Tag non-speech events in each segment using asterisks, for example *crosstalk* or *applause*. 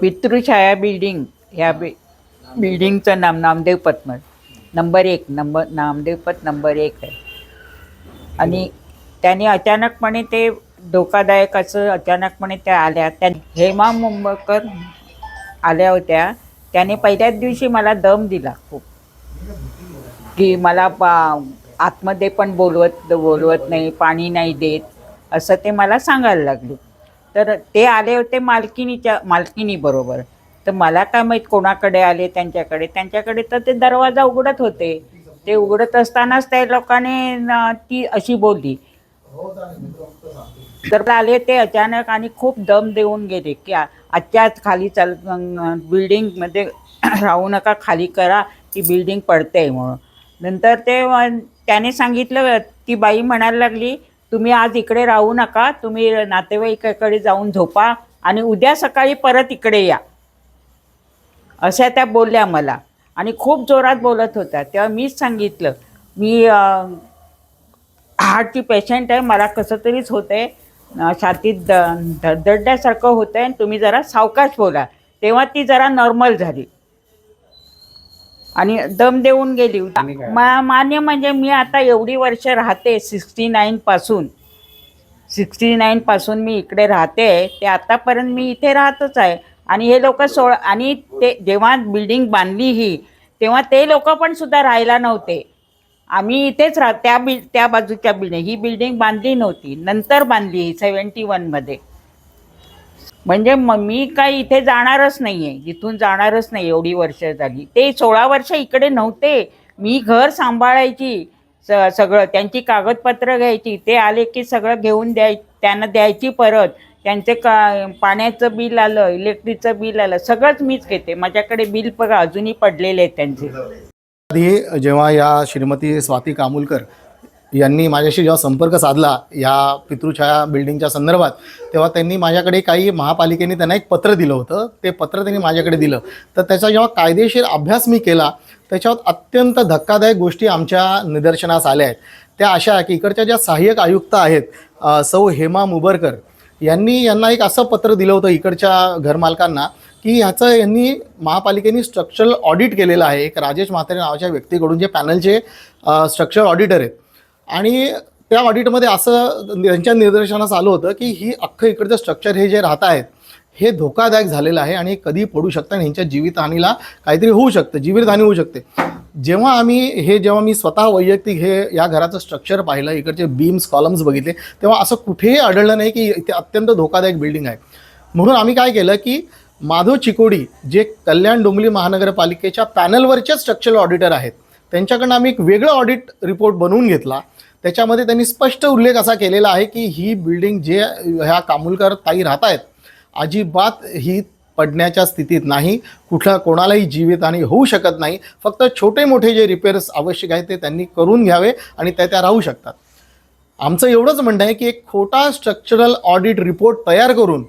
पितृछाया building ह्या बि बिल्डिंगचं नाम नामदेव पत नंबर एक नंबर नामदेव पत नंबर एक आहे. आणि त्याने अचानकपणे ते धोकादायक असं अचानकपणे त्या आल्या. त्या हेमा मुंबकर आल्या होत्या. त्याने पहिल्याच दिवशी मला दम दिला खूप. की मला पा आतमध्ये पण बोलवत बोलवत नाही पाणी नाही देत असं ते मला सांगायला लागले. तर ते आले होते मालकिनीच्या मालकिनीबरोबर तर मला काय माहीत कोणाकडे आले त्यांच्याकडे? त्यांच्याकडे तर ते दरवाजा उघडत होते. ते उघडत असतानाच त्या लोकांनी ती अशी बोलली. तर आले ते अचानक आणि खूप दम देऊन गेले की आजच्या आजच्याच खाली चाल बिल्डिंगमध्ये *clears throat* राहू नका खाली करा ती बिल्डिंग पडते म्हणून. नंतर ते त्याने सांगितलं ती बाई म्हणायला लागली तुम्ही आज इकडे राहू नका तुम्ही नातेवाईकाकडे जाऊन झोपा आणि उद्या सकाळी परत इकडे या. अशा त्या बोलल्या मला. आणि खूप जोरात बोलत होत्या. तेव्हा मीच सांगितलं मी हार्टची पेशंट आहे मला कसं तरीच होतं आहे छातीत द धडधडल्यासारखं होतं आहे आणि तुम्ही जरा सावकाश बोला. तेव्हा ती जरा नॉर्मल झाली. आणि दम देऊन गेली मा मान्य म्हणजे मी आता एवढी वर्ष राहते सिक्स्टी नाईनपासून सिक्स्टी नाईनपासून मी इकडे राहते. ते आतापर्यंत मी इथे राहतच आहे. आणि हे लोक सोळ आणि ते जेव्हा बिल्डिंग बांधली ही तेव्हा ते लोक पण सुद्धा राहायला नव्हते. आम्ही इथेच राह त्या बिल त्या बाजूच्या बिल्डिंग ही बिल्डिंग बांधली नव्हती. नंतर बांधली ही सेवन्टी वनमध्ये म्हणजे मग मी काही इथे जाणारच नाही आहे इथून जाणारच नाही एवढी वर्ष झाली. ते सोळा वर्ष इकडे नव्हते. मी घर सांभाळायची स सगळं त्यांची कागदपत्र घ्यायची. ते आले की सगळं घेऊन द्याय त्यांना द्यायची परत. त्यांचे का पाण्याचं बिल आलं इलेक्ट्रिकचं बिल आलं सगळंच मीच घेते. माझ्याकडे बिल बघा अजूनही पडलेले आहेत त्यांचे. आधी जेव्हा या श्रीमती स्वाती कामुलकर यांनी माझ्याशी जेव्हा संपर्क साधला या पितृछाया बिल्डिंगच्या संदर्भात तेव्हा त्यांनी माझ्याकडे काही महापालिकेने त्यांना एक पत्र दिलं होतं. ते पत्र त्यांनी माझ्याकडे दिलं. तर त्याचा जेव्हा कायदेशीर अभ्यास मी केला त्याच्यावर अत्यंत धक्कादायक गोष्टी आमच्या निदर्शनास आल्या आहेत. त्या अशा की इकडच्या ज्या सहाय्यक आयुक्त आहेत सौ हेमा मुबरकर यांनी यांना एक असं पत्र दिलं होतं इकडच्या घरमालकांना की ह्याचं यांनी महापालिकेने स्ट्रक्चरल ऑडिट केलेलं आहे. एक राजेश म्हात्रे नावाच्या व्यक्तीकडून जे पॅनलचे स्ट्रक्चरल ऑडिटर आहेत. आणि त्या ऑडिटमध्ये असं त्यांच्या निदर्शनास आलं होतं की ही अख्खं इकडचं स्ट्रक्चर हे जे राहत आहेत हे धोकादायक झालेलं आहे आणि कधी पडू शकतं आणि ह्यांच्या जीवितहानीला काहीतरी होऊ शकतं जीवितहानी होऊ शकते. जेव्हा आम्ही हे जेव्हा मी स्वतः वैयक्तिक हे या घराचं स्ट्रक्चर पाहिलं इकडचे बीम्स कॉलम्स बघितले तेव्हा असं कुठेही आढळलं नाही की इथे अत्यंत धोकादायक बिल्डिंग आहे. म्हणून आम्ही काय केलं की माधव चिकोडी जे कल्याण डोंगली महानगरपालिकेच्या पॅनलवरचे स्ट्रक्चरल ऑडिटर आहेत त्यांच्याकडनं आम्ही एक वेगळं ऑडिट रिपोर्ट बनवून घेतला. त्याच्यामध्ये त्यांनी स्पष्ट उल्लेख असा केलेला आहे की ही बिल्डिंग जे ह्या कामुलकर ताई राहत आहेत अजिबात ही पडण्याच्या स्थितीत नाही. कुठल्या कोणालाही जीवितहानी होऊ शकत नाही. फक्त छोटे मोठे जे रिपेअर्स आवश्यक आहेत ते त्यांनी करून घ्यावे आणि त्या त्या राहू शकतात. आमचं एवढंच म्हणणं आहे की एक खोटा स्ट्रक्चरल ऑडिट रिपोर्ट तयार करून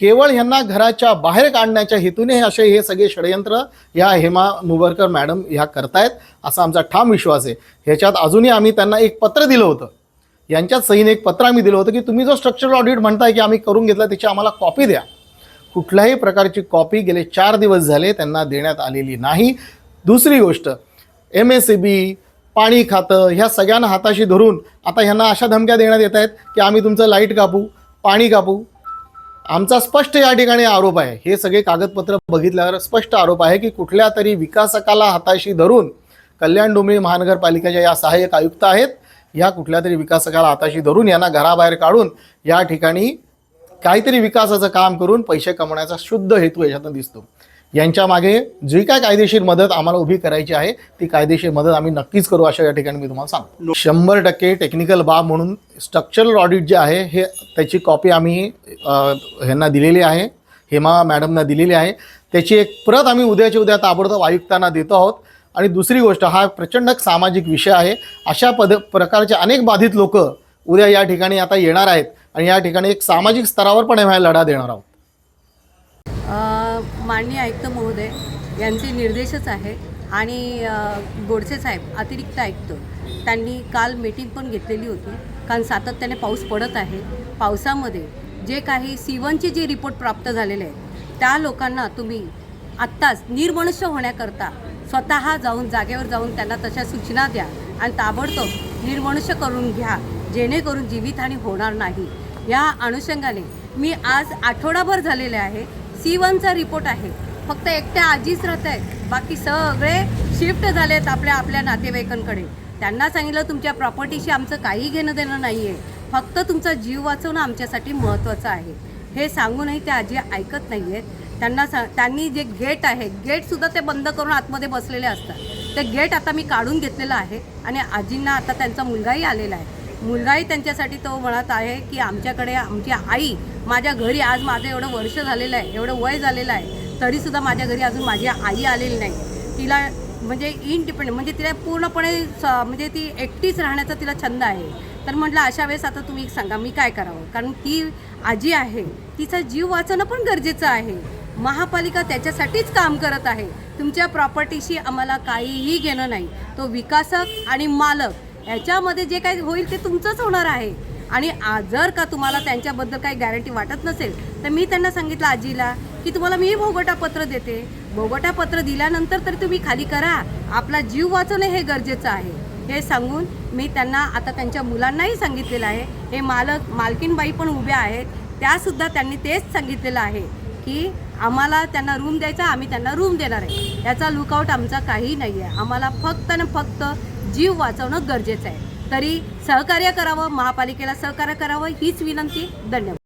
केवळ ह्यांना घराच्या बाहेर काढण्याच्या हेतूने असे हे सगळे षडयंत्र या हेमा मुबरकर मॅडम ह्या करतायत असा आमचा ठाम विश्वास आहे. ह्याच्यात अजूनही आम्ही त्यांना एक पत्र दिलं होतं. यांच्यात सहीने एक पत्र आम्ही दिलं होतं की तुम्ही जो स्ट्रक्चरल ऑडिट म्हणताय की आम्ही करून घेतला त्याची आम्हाला कॉपी द्या. कुठल्याही प्रकारची कॉपी गेले चार दिवस झाले त्यांना देण्यात आलेली नाही. दुसरी गोष्ट एम एस सी बी पाणी खातं ह्या सगळ्यांना हाताशी धरून आता ह्यांना अशा धमक्या देण्यात येत आहेत की आम्ही तुमचं लाइट कापू पाणी कापू. आमचा स्पष्ट या ठिकाणी आरोप आहे. हे सगळे कागदपत्र बघितल्यावर स्पष्ट आरोप आहे की कुठल्या तरी विकासकाला हाताशी धरून कल्याण डोंबिवली महानगरपालिकेच्या या सहाय्यक आयुक्त आहेत. या कुठल्या तरी विकासकाला हाताशी धरून यांना घराबाहेर काढून या ठिकाणी काहीतरी विकासाचं काम करून पैसे कमवण्याचा शुद्ध हेतू याच्यातून दिसतो. यांच्या मागे जी काय कायदेशीर मदत आम्हाला उभी करायची आहे ती कायदेशीर मदत आम्ही नक्कीच करू अशा या ठिकाणी मी तुम्हाला सांगतो. शंभर टक्के टेक्निकल बाब म्हणून स्ट्रक्चरल ऑडिट जे आहे हे त्याची कॉपी आम्ही ह्यांना दिलेली आहे हेमा मॅडमना दिलेली आहे. त्याची एक प्रत आम्ही उद्याच्या उद्या ताबडतोब आयुक्तांना देतो आहोत. आणि दुसरी गोष्ट हा प्रचंड सामाजिक विषय आहे. अशा पद प्रकारचे अनेक बाधित लोक उद्या या ठिकाणी आता येणार आहेत आणि या ठिकाणी एक सामाजिक स्तरावर पण आम्ही लढा देणार आहोत. माननीय आयुक्त महोदय यांचे निर्देशच आहे आणि गोडसे साहेब अतिरिक्त आयुक्त त्यांनी काल मीटिंग पण घेतलेली होती. कारण सातत्याने पाऊस पडत आहे. पावसामध्ये जे काही सीवनचे जे रिपोर्ट प्राप्त झालेले आहेत त्या लोकांना तुम्ही आत्ताच निर्मनुष्य होण्याकरता स्वतः जाऊन जागेवर जाऊन त्यांना तशा सूचना द्या आणि ताबडतोब निर्मनुष्य करून घ्या जेणेकरून जीवितहानी होणार नाही. या अनुषंगाने मी आज आठवडाभर झालेले आहे. सी वनचा रिपोर्ट आहे. फक्त एकट्या आजीच राहत आहेत. बाकी सगळे शिफ्ट झालेत आपल्या आपल्या नातेवाईकांकडे. त्यांना सांगितलं तुमच्या प्रॉपर्टीशी आमचं काही घेणं देणं नाही आहे फक्त तुमचा जीव वाचवणं आमच्यासाठी महत्त्वाचं आहे. हे सांगूनही त्या आजी ऐकत नाही आहेत त्यांना सा त्यांनी जे गेट आहे गेटसुद्धा ते बंद करून आतमध्ये बसलेले असतात. ते गेट आता मी काढून घेतलेलं आहे आणि आजींना आता त्यांचा मुलगाही आलेला आहे. मुलगाही त्यांच्यासाठी तो म्हणत आहे की आमच्याकडे आमची आई माझ्या घरी आज माझं एवढं वर्ष झालेलं आहे एवढं वय झालेलं आहे तरीसुद्धा माझ्या घरी अजून माझी आई आलेली नाही. तिला म्हणजे इनडिपेंड म्हणजे तिला पूर्णपणे स म्हणजे ती एकटीच राहण्याचा तिला छंद आहे. तर म्हटलं अशा वेळेस आता तुम्ही सांगा मी काय करावं? कारण ती आजी आहे तिचा जीव वाचणं पण गरजेचं आहे. महापालिका त्याच्यासाठीच काम करत आहे. तुमच्या प्रॉपर्टीशी आम्हाला काहीही घेणं नाही. तो विकासक आणि मालक याच्यामध्ये जे काही होईल ते तुमचंच होणार आहे. आणि जर का तुम्हाला त्यांच्याबद्दल काही गॅरंटी वाटत नसेल तर मी त्यांना सांगितलं आजीला की तुम्हाला मी भोगटा पत्र देते. भोगटा पत्र दिल्यानंतर तरी तुम्ही खाली करा. आपला जीव वाचवणं हे गरजेचं आहे. हे सांगून मी त्यांना आता त्यांच्या मुलांनाही सांगितलेलं आहे. हे मालक मालकीनबाई पण उभ्या आहेत. त्यासुद्धा त्यांनी तेच सांगितलेलं आहे की आम्हाला त्यांना रूम द्यायचा आम्ही त्यांना रूम देणार आहे. याचा लुकआउट आमचा काही नाही आहे आम्हाला फक्त आणि फक्त जीव वाचवणं गरजेचं आहे. तरी सहकार्य करावं महापालिकेला सहकार्य करावं हीच विनंती. धन्यवाद.